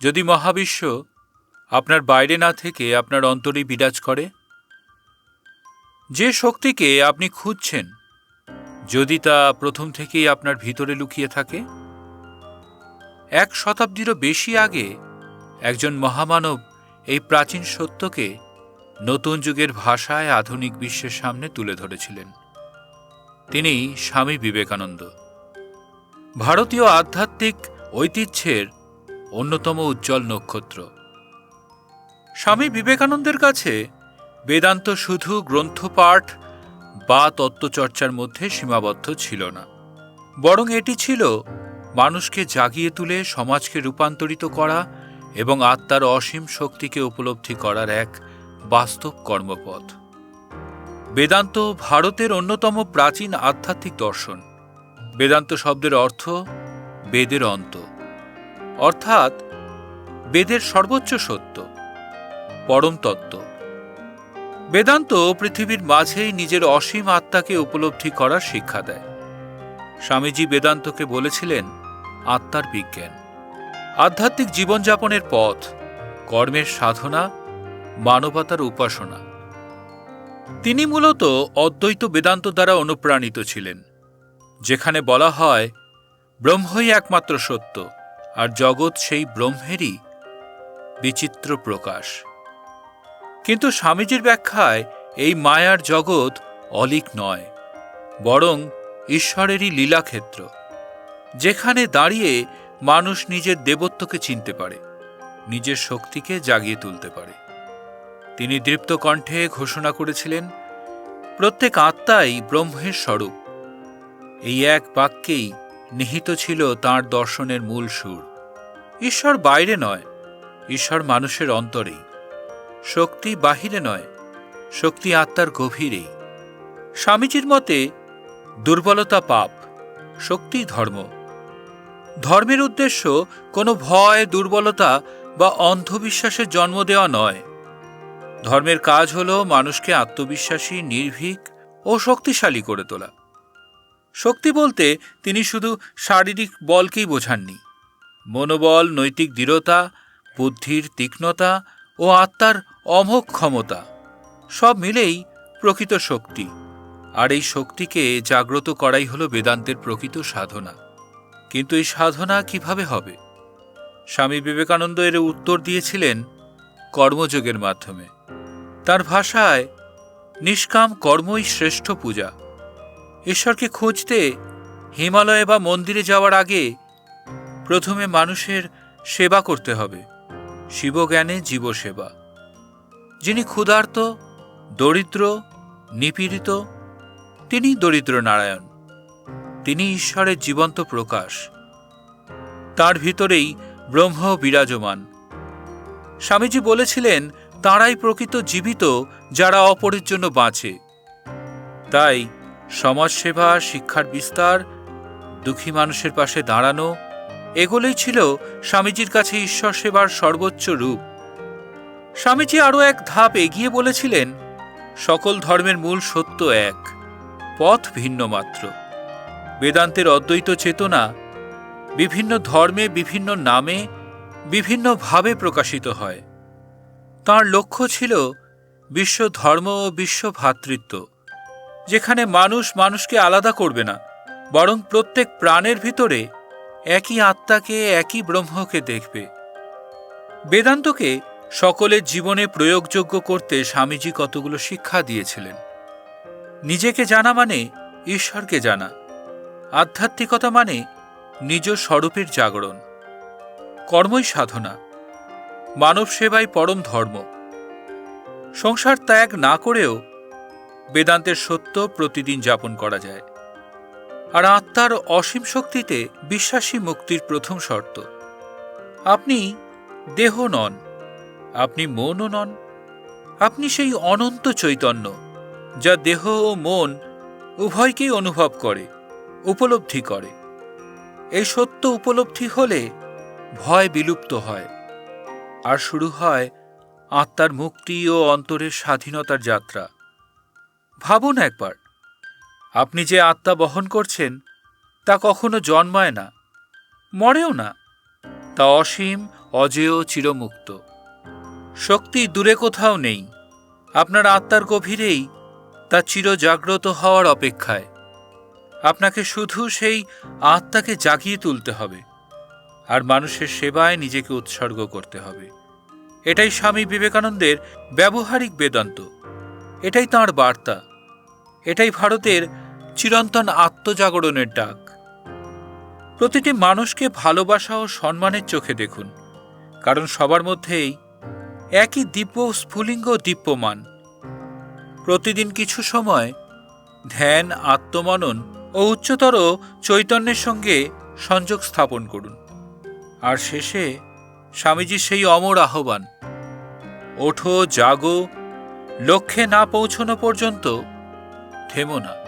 যদি মহাবিশ্ব আপনার বাইরে না থেকে আপনার অন্তরে বিরাজ করে, যে শক্তিকে আপনি খুঁজছেন, যদি তা প্রথম থেকেই আপনার ভিতরে লুকিয়ে থাকে, এক শতাব্দীরও বেশি আগে একজন মহামানব এই প্রাচীন সত্যকে নতুন যুগের ভাষায় আধুনিক বিশ্বের সামনে তুলে ধরেছিলেন। তিনি স্বামী বিবেকানন্দ। ভারতীয় আধ্যাত্মিক ঐতিহ্যের অন্যতম উজ্জ্বল নক্ষত্র। স্বামী বিবেকানন্দের কাছে বেদান্ত শুধু গ্রন্থপাঠ বা তত্ত্বচর্চার মধ্যে সীমাবদ্ধ ছিল না। বরং এটি ছিল মানুষকে জাগিয়ে তুলে সমাজকে রূপান্তরিত করা এবং আত্মার অসীম শক্তিকে উপলব্ধি করার এক বাস্তব কর্মপথ। বেদান্ত ভারতের অন্যতম প্রাচীন আধ্যাত্মিক দর্শন। বেদান্ত শব্দের অর্থ বেদের অন্ত। অর্থাৎ বেদের সর্বোচ্চ সত্য, পরম তত্ত্ব। বেদান্ত পৃথিবীর মাঝেই নিজের অসীম আত্মাকে উপলব্ধি করার শিক্ষা দেয়। স্বামীজি বেদান্তকে বলেছিলেন, আত্মার বিজ্ঞান, আধ্যাত্মিক জীবনযাপনের পথ, কর্মের সাধনা, মানবতার উপাসনা। তিনি মূলত অদ্বৈত বেদান্ত দ্বারা অনুপ্রাণিত ছিলেন, যেখানে বলা হয়, ব্রহ্মই একমাত্র সত্য। আর জগৎ সেই ব্রহ্মেরই বিচিত্র প্রকাশ। কিন্তু স্বামীজির ব্যাখ্যায় এই মায়ার জগৎ অলিক নয়, বরং ঈশ্বরেরই লীলাক্ষেত্র, যেখানে দাঁড়িয়ে মানুষ নিজের দেবত্বকে চিনতে পারে, নিজের শক্তিকে জাগিয়ে তুলতে পারে। তিনি দৃপ্ত কণ্ঠে ঘোষণা করেছিলেন, প্রত্যেক আত্মাই ব্রহ্মের স্বরূপ। এই এক বাক্যেই নিহিত ছিল তাঁর দর্শনের মূল সুর। ঈশ্বর বাইরে নয়, ঈশ্বর মানুষের অন্তরেই শক্তি বাহিরে নয়, শক্তি আত্মার গভীরেই স্বামীজির মতে, দুর্বলতা পাপ, শক্তি ধর্ম। ধর্মের উদ্দেশ্য কোনো ভয়, দুর্বলতা বা অন্ধবিশ্বাসের জন্ম দেওয়া নয়। ধর্মের কাজ হল মানুষকে আত্মবিশ্বাসী, নির্ভীক ও শক্তিশালী করে তোলা। শক্তি বলতে তিনি শুধু শারীরিক বলকেই বোঝাননি। মনোবল, নৈতিক দৃঢ়তা, বুদ্ধির তীক্ষ্ণতা ও আত্মার অমোঘ ক্ষমতা সব মিলেই প্রকৃত শক্তি। আর এই শক্তিকে জাগ্রত করাই হল বেদান্তের প্রকৃত সাধনা। কিন্তু এই সাধনা কীভাবে হবে? স্বামী বিবেকানন্দ এর উত্তর দিয়েছিলেন কর্মযোগের মাধ্যমে। তার ভাষায়, নিষ্কাম কর্মই শ্রেষ্ঠ পূজা। ঈশ্বরকে খুঁজতে হিমালয়ে বা মন্দিরে যাওয়ার আগে প্রথমে মানুষের সেবা করতে হবে। শিবজ্ঞানে জীবসেবা। যিনি ক্ষুধার্ত, দরিদ্র, নিপীড়িত, তিনি দরিদ্র নারায়ণ। তিনি ঈশ্বরের জীবন্ত প্রকাশ। তার ভিতরেই ব্রহ্ম বিরাজমান। স্বামীজি বলেছিলেন, তাঁরাই প্রকৃত জীবিত যারা অপরের জন্য বাঁচে। তাই সমাজসেবা, শিক্ষার বিস্তার, দুঃখী মানুষের পাশে দাঁড়ানো, এগুলোই ছিল স্বামীজির কাছে ঈশ্বর সেবার সর্বোচ্চ রূপ। স্বামীজি আরও এক ধাপ এগিয়ে বলেছিলেন, সকল ধর্মের মূল সত্য এক, পথ ভিন্ন মাত্র। বেদান্তের অদ্বৈত চেতনা বিভিন্ন ধর্মে, বিভিন্ন নামে, বিভিন্নভাবে প্রকাশিত হয়। তার লক্ষ্য ছিল বিশ্ব ধর্ম ও বিশ্ব ভ্রাতৃত্ব যেখানে মানুষ মানুষকে আলাদা করবে না, বরং প্রত্যেক প্রাণের ভিতরে একই আত্মাকে, একই ব্রহ্মকে দেখবে। বেদান্তকে সকলের জীবনে প্রয়োগযোগ্য করতে স্বামীজি কতগুলো শিক্ষা দিয়েছিলেন। নিজেকে জানা মানে ঈশ্বরকে জানা, আধ্যাত্মিকতা মানে নিজ স্বরূপের জাগরণ। কর্মই সাধনা মানব সেবাই পরম ধর্ম। সংসার ত্যাগ না করেও বেদান্তের সত্য প্রতিদিন যাপন করা যায়। আর আত্মার অসীম শক্তিতে বিশ্বাসী মুক্তির প্রথম শর্ত, আপনি দেহ নন, আপনি মনও নন, আপনি সেই অনন্ত চৈতন্য, যা দেহ ও মন উভয়কেই অনুভব করে, উপলব্ধি করে। এই সত্য উপলব্ধি হলে ভয় বিলুপ্ত হয়, আর শুরু হয় আত্মার মুক্তি ও অন্তরের স্বাধীনতার যাত্রা। ভাবুন একবার। আপনি যে আত্মা বহন করছেন, তা কখনো জন্মায় না, মরেও না। তা অসীম, অজেয়, চিরমুক্ত। শক্তি দূরে কোথাও নেই। আপনার আত্মার গভীরেই তা চিরজাগ্রত হওয়ার অপেক্ষায়। আপনাকে শুধু সেই আত্মাকে জাগিয়ে তুলতে হবে, আর মানুষের সেবায় নিজেকে উৎসর্গ করতে হবে। এটাই স্বামী বিবেকানন্দের ব্যবহারিক বেদান্ত। এটাই তাঁর বার্তা। এটাই ভারতের চিরন্তন আত্মজাগরণের ডাক। প্রতিটি মানুষকে ভালোবাসা ও সম্মানের চোখে দেখুন, কারণ সবার মধ্যেই একই দিব্য স্ফুলিঙ্গ দীপ্যমান। প্রতিদিন কিছু সময় ধ্যান, আত্মমনন ও উচ্চতর চৈতন্যের সঙ্গে সংযোগ স্থাপন করুন। আর শেষে স্বামীজির সেই অমর আহ্বান, ওঠো, জাগো, লক্ষ্যে না পৌঁছনো পর্যন্ত থেমো না